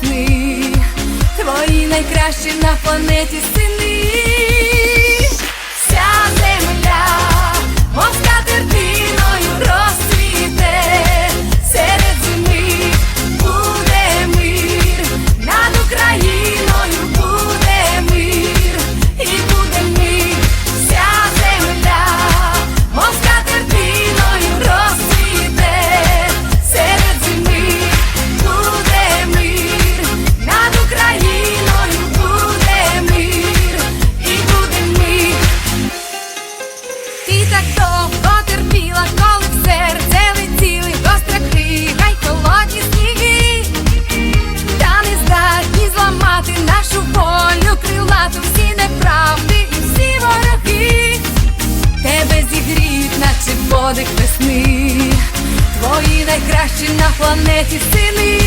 сни, твої найкращі на планеті сини. Весни, твої найкращі на планеті сини.